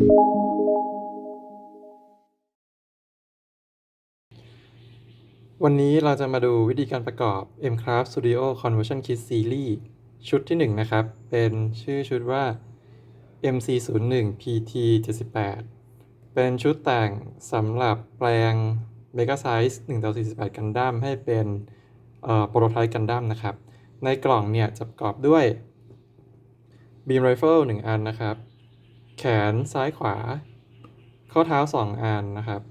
วันนี้เราจะมาดูวิธีการประกอบ Mcraft Studio Conversion Kit Series ชุดที่ 1 นะครับ เป็นชื่อชุดว่า MC01 PT78 เป็นชุดแต่งสำหรับแปลง Mega Size 1ต่อ48 กันดั้มให้เป็นโปรโตไทป์กันดั้มนะครับ ในกล่องเนี่ยจะประกอบด้วย Beam Rifle 1 อันนะครับ แขนซ้ายขวา ข้อเท้า2อันนะครับ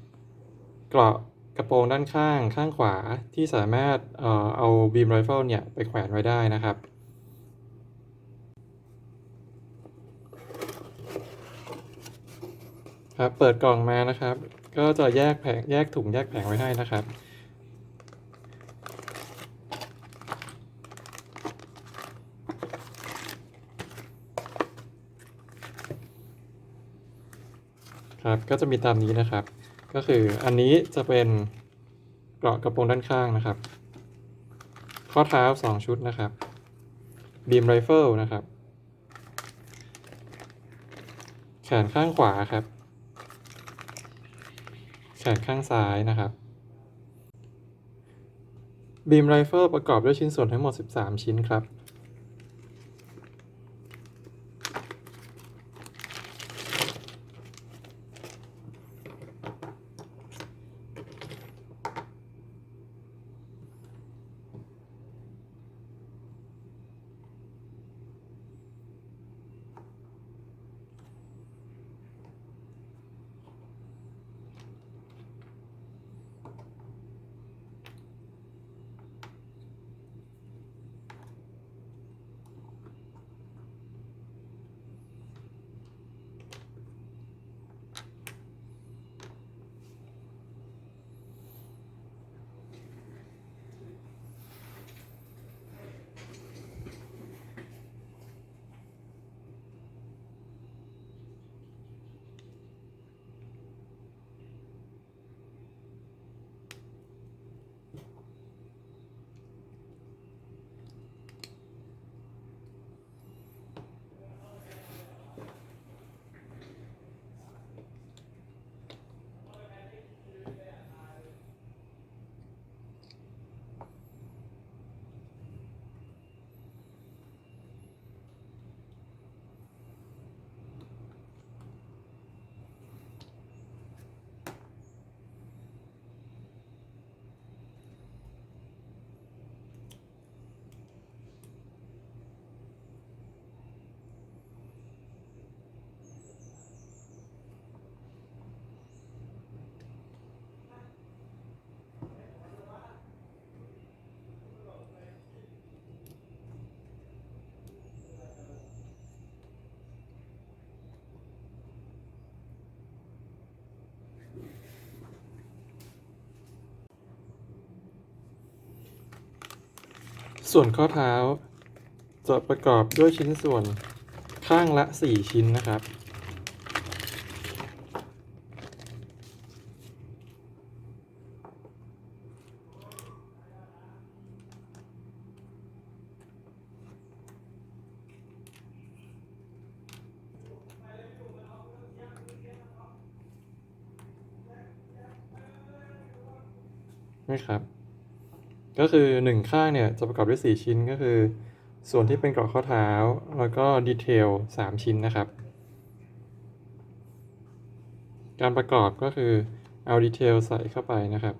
เกราะกระโปรงด้านข้างข้างขวาที่สามารถเอ่อเอาบีมไรเฟิลเนี่ยไปแขวนไว้ได้นะครับ ครับ เปิดกล่องมานะครับ ก็จะแยกแผงแยกถุงแยกแผงไว้ให้นะครับ ครับก็จะมีตามนี้นะครับ ก็คืออันนี้จะเป็นเกราะกระโปรงด้านข้างนะครับ ข้อเท้า 2 ชุดนะครับบีมไรเฟิลนะครับ แขนข้างขวาครับ แขนข้างซ้ายนะครับบีมไรเฟิลประกอบด้วยชิ้นส่วนทั้งหมด 13 ชิ้นครับ ส่วนข้อเท้า จะประกอบด้วยชิ้นส่วนข้างละ 4 ชิ้นนะครับ นี่ครับ ก็คือหนึ่งข้างเนี่ยจะประกอบด้วย 4 ชิ้นก็คือ ส่วนที่เป็นเกราะข้อเท้า แล้วก็ดีเทล 3 ชิ้นนะครับ การประกอบก็คือเอาดีเทลใส่เข้าไปนะครับ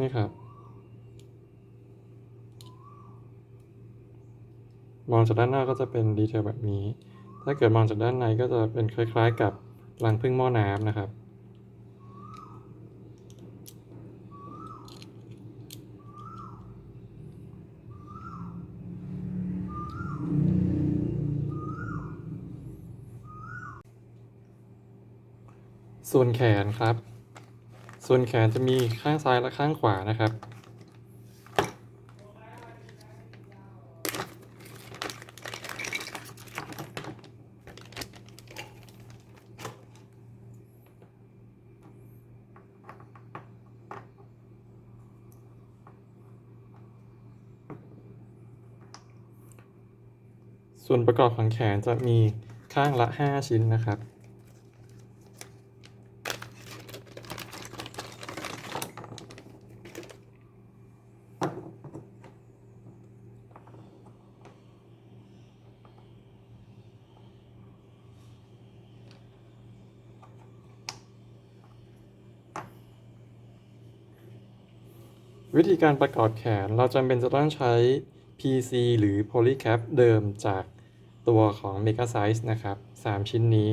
นี่ครับ มองจากด้านหน้าก็จะเป็นดีเทลแบบนี้ ถ้าเกิดมองจากด้านในก็จะเป็นคล้าย ๆ กับรังพึ่งหม้อน้ำนะครับส่วนแขนครับ ส่วนแขนจะมีข้างซ้ายและข้างขวานะครับ ส่วนประกอบของแขนจะมีข้างละ 5 ชิ้นนะครับ วิธีการประกอบแขนเราจำเป็นจะต้องใช้ PC หรือ Polycap เดิมจากตัวของ Mega Size นะครับ 3 ชิ้นนี้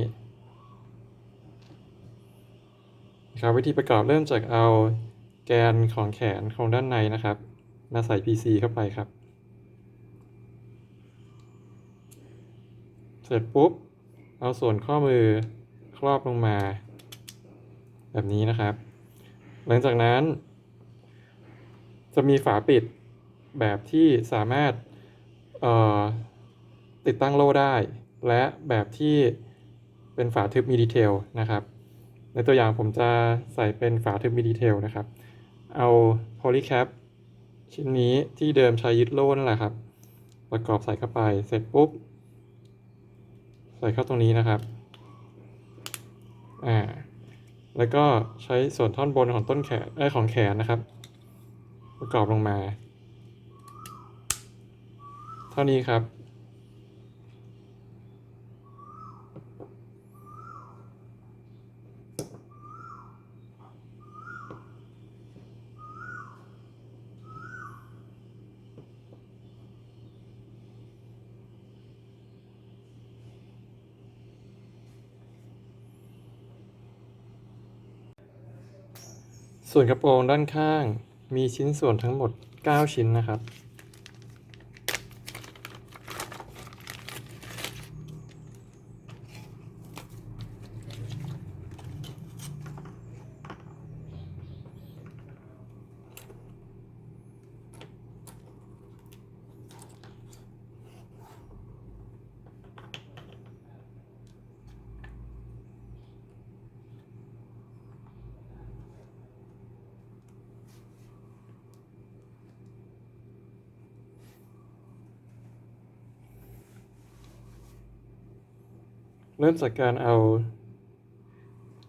นะครับวิธีประกอบเริ่มจากเอาแกนของแขนของด้านในนะครับ มาใส่ PC เข้าไปครับ เสร็จปุ๊บ เอาส่วนข้อมือครอบลงมา แบบนี้นะครับ หลังจากนั้น จะมีฝาปิดแบบที่สามารถติดตั้งโล่ได้ และแบบที่เป็นฝาทึบมีดีเทลนะครับ ในตัวอย่างผมจะใส่เป็นฝาทึบมีดีเทลนะครับ เอาโพลีแคปชิ้นนี้ที่เดิมใช้ยึดโล่นั่นแหละครับ ประกอบใส่เข้าไปเสร็จปุ๊บ ใส่เข้าตรงนี้นะครับอ่าแล้วก็ใช้ส่วนท่อนบนของต้นแขนเอ้ของแขนนะครับ ประกอบลงมา เท่านี้ครับ ส่วนกระโปรงด้านข้าง มีชิ้นส่วนทั้งหมด 9 ชิ้นนะครับ เริ่มจากการเอา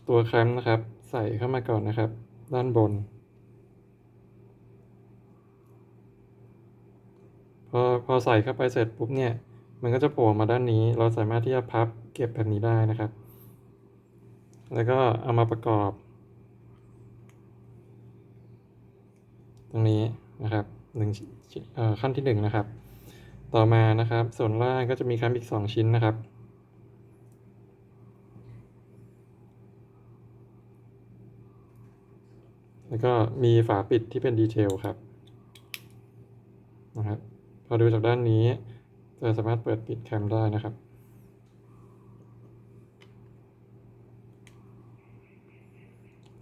ตัวแคมนะครับ ใส่เข้ามาก่อนนะครับ ด้านบน พอพอใส่เข้าไปเสร็จปุ๊บเนี่ย มันก็จะโผล่มาด้านนี้ เราสามารถที่จะพับเก็บแบบนี้ได้นะครับ แล้วก็เอามาประกอบ ตรงนี้นะครับหนึ่งขั้นที่หนึ่งนะครับ ต่อมานะครับ ส่วนล่างก็จะมีแคมอีกสองชิ้นนะครับ แล้วก็มีฝาปิดที่เป็นดีเทลครับนะครับพอดูจากด้านนี้จะสามารถเปิดปิดแคมได้นะครับ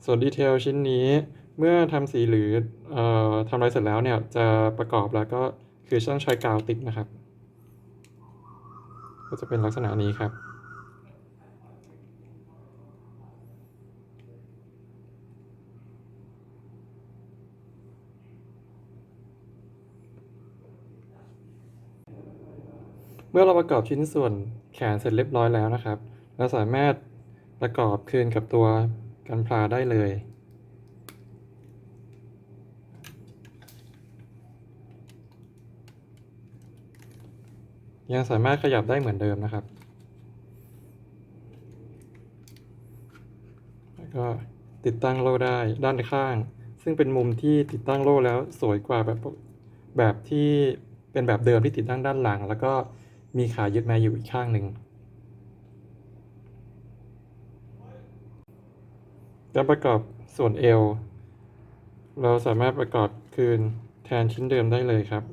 ส่วนดีเทลชิ้นนี้เมื่อทำสีหรือเออทำอะไรเสร็จแล้วเนี่ยจะประกอบแล้วก็คือต้องใช้กาวติดนะครับ ก็จะเป็นลักษณะนี้ครับ เมื่อเราประกอบชิ้นส่วนแขนเสร็จเรียบร้อยแล้วนะครับ เราสามารถประกอบคืนกับตัวกันพลาได้เลย ยังสามารถขยับได้เหมือนเดิมนะครับ แล้วก็ติดตั้งโล่ได้ด้านข้าง ซึ่งเป็นมุมที่ติดตั้งโล่แล้วสวยกว่าแบบแบบที่เป็นแบบเดิมที่ติดตั้งด้านหลัง แล้วก็ มีขายึดมาอยู่อีกข้างหนึ่งการประกอบส่วนเอว เราสามารถประกอบคืนแทนชิ้นเดิมได้เลยครับ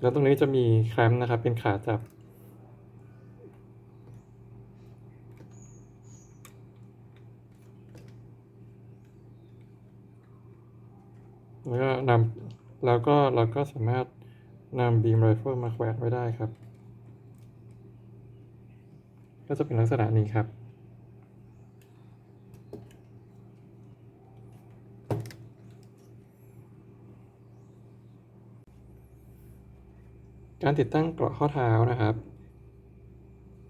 แล้วตรงนี้จะมีแคลมป์นะครับเป็นขาจับ แล้วก็นำแล้วก็เราก็สามารถนำบีมไรเฟิลมาแขวนไว้ได้ครับ ก็จะเป็นลักษณะนี้ครับ การติดตั้งเกราะข้อเท้านะครับ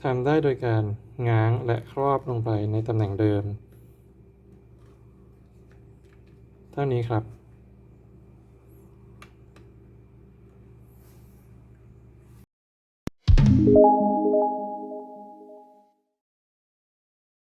ทำได้โดยการง้างและครอบลงไปในตำแหน่งเดิม เท่านี้ครับ